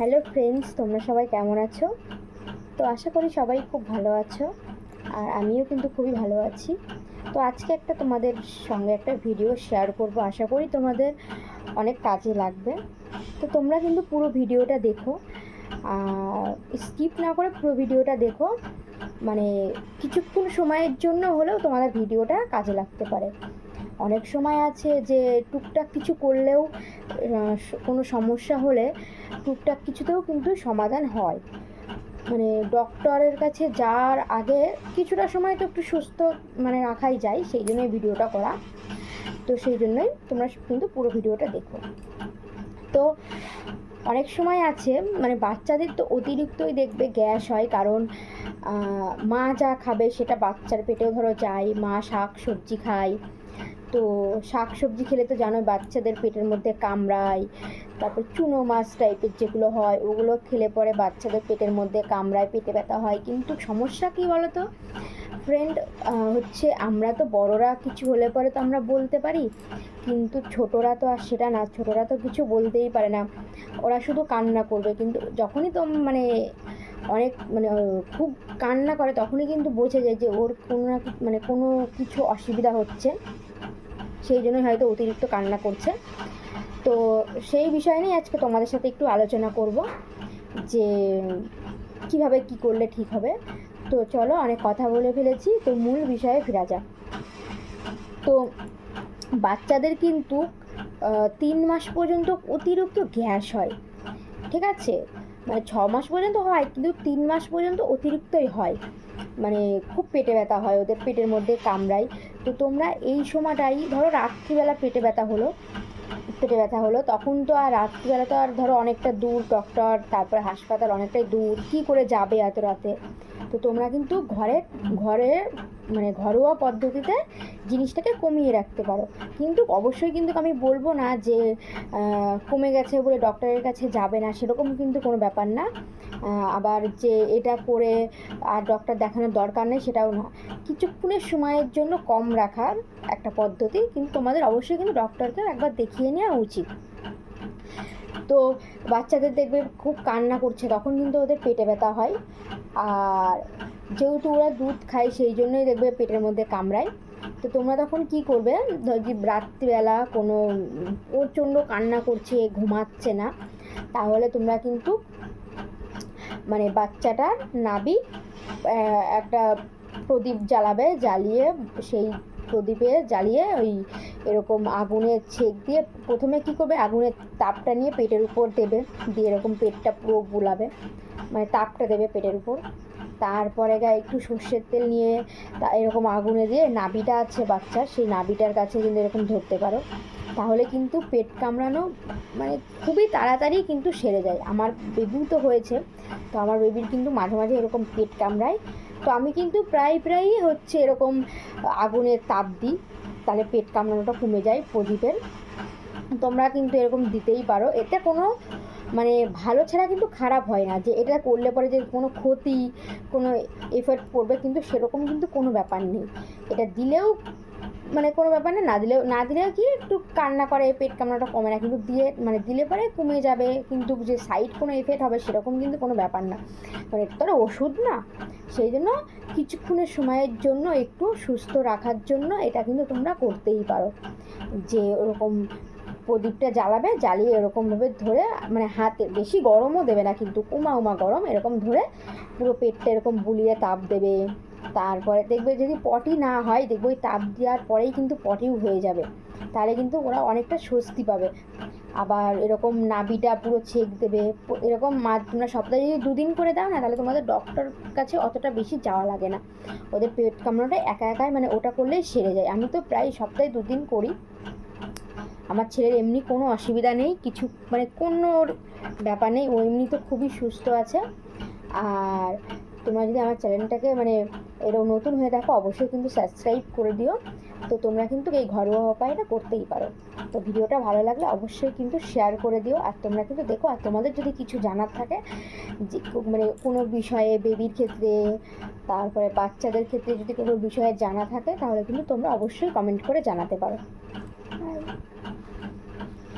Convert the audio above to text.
Hello friends, তোমরা সবাই কেমন আছো? তো আশা করি সবাই খুব ভালো আছো, আর আমিও কিন্তু খুবই ভালো আছি। তো আজকে একটা তোমাদের সঙ্গে একটা ভিডিও শেয়ার করব। আশা করি তোমাদের অনেক কাজে লাগবে। তো তোমরা কিন্তু পুরো ভিডিওটা দেখো স্কিপ না করে পুরো ভিডিওটা দেখো। মানে কিছুক্ষণ সময়ের জন্য হলেও তোমাদের ভিডিওটা কাজে লাগতে পারে। অনেক সময় আছে যে টুকটাক কিছু করলেও কোনো সমস্যা হলে টুকটাক কিছুতেও কিন্তু সমাধান হয়। মানে ডক্টরের কাছে যাওয়ার আগে কিছুটা সময় তো একটু সুস্থ মানে রাখাই যায়, সেই জন্যই ভিডিওটা করা। তো সেই জন্যই তোমরা কিন্তু পুরো ভিডিওটা দেখো। তো অনেক সময় আছে মানে বাচ্চাদের তো অতিরিক্তই দেখবে গ্যাস হয়, কারণ মা যা খাবে সেটা বাচ্চার পেটেও ধরো যায়, মা শাক সবজি খায়। তো শাক সবজি খেলে তো জানো বাচ্চাদের পেটের মধ্যে কামড়ায়, তারপর চুনো মাছ টাইপের যেগুলো হয়, ওগুলো খেলে পরে বাচ্চাদের পেটের মধ্যে কামড়ায়, পেটে ব্যথা হয়। কিন্তু সমস্যা কী বলো তো ফ্রেন্ড হচ্ছে আমরা তো বড়রা, কিছু হলে পরে তো আমরা বলতে পারি। কিন্তু ছোটরা তো আর সেটা না, ছোটরা তো কিছু বলতেই পারে না। ওরা শুধু কান্না করবে, কিন্তু যখনই তো মানে অনেক মানে খুব কান্না করে, তখনই কিন্তু বোঝা যায় যে ওর কোনো না মানে কোনো কিছু অসুবিধা হচ্ছে। সেই জন্যই হয়তো অতিরিক্ত কান্না করছে। তো সেই বিষয় নিয়ে আজকে তোমাদের সাথে একটু আলোচনা করব যে কীভাবে কি করলে ঠিক হবে। তো চলো অনেক কথা বলে ফেলেছি, তো মূল বিষয়ে ফেরা যাক। তো বাচ্চাদের কিন্তু তিন মাস পর্যন্ত অতিরিক্ত গ্যাস হয়, ঠিক আছে? মানে ছ মাস পর্যন্ত হয়, কিন্তু তিন মাস পর্যন্ত অতিরিক্তই হয়। মানে খুব পেটে ব্যথা হয়, ওদের পেটের মধ্যে কামড়ায়। তো তোমরা এই সময়টাই, ধরো রাত্রিবেলা পেটে ব্যথা হলো, পেটে ব্যথা হলো, তখন তো আর রাত্রিবেলা তো আর ধরো অনেকটা দূর ডক্টর তারপরে হাসপাতাল অনেকটাই দূর, কী করে যাবে এত রাতে? তো তোমরা কিন্তু ঘরে ঘরে মানে ঘরোয়া পদ্ধতিতে জিনিসটাকে কমিয়ে রাখতে পারো। কিন্তু অবশ্যই কিন্তু আমি বলব না যে কমে গেছে বলে ডক্টরের কাছে যাবে না, সেরকম কিন্তু কোনো ব্যাপার না। আবার যে এটা করে আর ডক্টর দেখানোর দরকার নেই, সেটাও না কিছুক্ষণের সময়ের জন্য কম রাখার একটা পদ্ধতি, কিন্তু তোমাদের অবশ্যই কিন্তু ডক্টরকে একবার দেখিয়ে নেওয়া উচিত। তো বাচ্চাদের দেখবে খুব কান্না করছে, তখন কিন্তু ওদের পেটে ব্যথা হয়। আর যেহেতু ওরা দুধ খায়, সেই জন্যই দেখবে পেটের মধ্যে কামড়ায়। তো তোমরা তখন কি করবে? ধর যে রাত্রিবেলা কোনো প্রচণ্ড কান্না করছে, ঘুমাচ্ছে না, তাহলে তোমরা কিন্তু মানে বাচ্চাটার নাবি একটা প্রদীপ জ্বালাবে, জ্বালিয়ে সেই প্রদীপে জ্বালিয়ে ওই এরকম আগুনের ছেক দিয়ে প্রথমে কি করবে? আগুনের তাপটা নিয়ে পেটের উপর দেবে, দিয়ে এরকম পেটটা পুরো বুলাবে মানে তাপটা দেবে পেটের উপর। তারপরে গায়ে একটু সর্ষের তেল নিয়ে তা এরকম আগুনে দিয়ে নাভিটা আছে বাচ্চা সেই নাভিটার কাছে কিন্তু এরকম ধরতে পারো। তাহলে কিন্তু পেট কামড়ানো মানে খুবই তাড়াতাড়ি কিন্তু সেরে যায়। আমার বেবিও তো হয়েছে, তো আমার বেবির কিন্তু মাঝে মাঝে এরকম পেট কামড়ায়। তো আমি কিন্তু প্রায় প্রায়ই হচ্ছে এরকম আগুনের তাপ দিই, তাহলে পেট কামড়ানোটা কমে যায় প্রদীপের। তোমরা কিন্তু এরকম দিতেই পারো। এতে কোনো মানে ভালো ছাড়া কিন্তু খারাপ হয় না, যে এটা করলে পরে যে কোনো ক্ষতি, কোনো এফেক্ট পড়বে কিন্তু সেরকম কিন্তু কোনো ব্যাপার নেই। এটা দিলেও মানে কোনো ব্যাপার না না দিলেও না দিলেও কি একটু কান্না করে, পেট কামড়াটা কমে না, কিন্তু দিয়ে মানে দিলে পরে কমে যাবে, কিন্তু যে সাইড কোনো এফেক্ট হবে সেরকম কিন্তু কোনো ব্যাপার না। মানে এটা তো ওষুধ না, সেই জন্য কিছুক্ষণের সময়ের জন্য একটু সুস্থ রাখার জন্য এটা কিন্তু তোমরা করতেই পারো। যে ওরকম প্রদীপটা জ্বালাবে, জ্বালিয়ে এরকমভাবে ধরে মানে হাতে, বেশি গরমও দেবে না কিন্তু উমা উমা গরম, এরকম ধরে পুরো পেটটা এরকম বুলিয়ে তাপ দেবে। তারপরে দেখবে যদি পটি না হয়, দেখবে ওই তাপ দেওয়ার পরেই কিন্তু পটিও হয়ে যাবে। তাহলে কিন্তু ওরা অনেকটা স্বস্তি পাবে। আবার এরকম নাভিটা পুরো ছেক দেবে। এরকম মা, তোমরা সপ্তাহে যদি দুদিন করে দাও না, তাহলে তোমাদের ডক্টর কাছে অতটা বেশি যাওয়া লাগে না। ওদের পেট কামড়ানোটা একা একাই মানে ওটা করলেই সেরে যায়। আমি তো প্রায় সপ্তাহে দুদিন করি। আমার ছেলের এমনি কোনো অসুবিধা নেই, কিছু মানে কোনো ব্যাপার নেই, ও এমনি তো খুবই সুস্থ আছে। আর তোমরা যদি আমার চ্যানেলটাকে মানে এরকম নতুন হয়ে দেখো অবশ্যই কিন্তু সাবস্ক্রাইব করে দিও। তো তোমরা কিন্তু এই ঘরোয়া উপায়টা করতেই পারো। তো ভিডিওটা ভালো লাগলে অবশ্যই কিন্তু শেয়ার করে দিও। আর তোমরা কিন্তু দেখো, আর তোমাদের যদি কিছু জানার থাকে, যে মানে কোনো বিষয়ে বেবির ক্ষেত্রে, তারপরে বাচ্চাদের ক্ষেত্রে যদি কোনো বিষয়ে জানা থাকে, তাহলে কিন্তু তোমরা অবশ্যই কমেন্ট করে জানাতে পারো।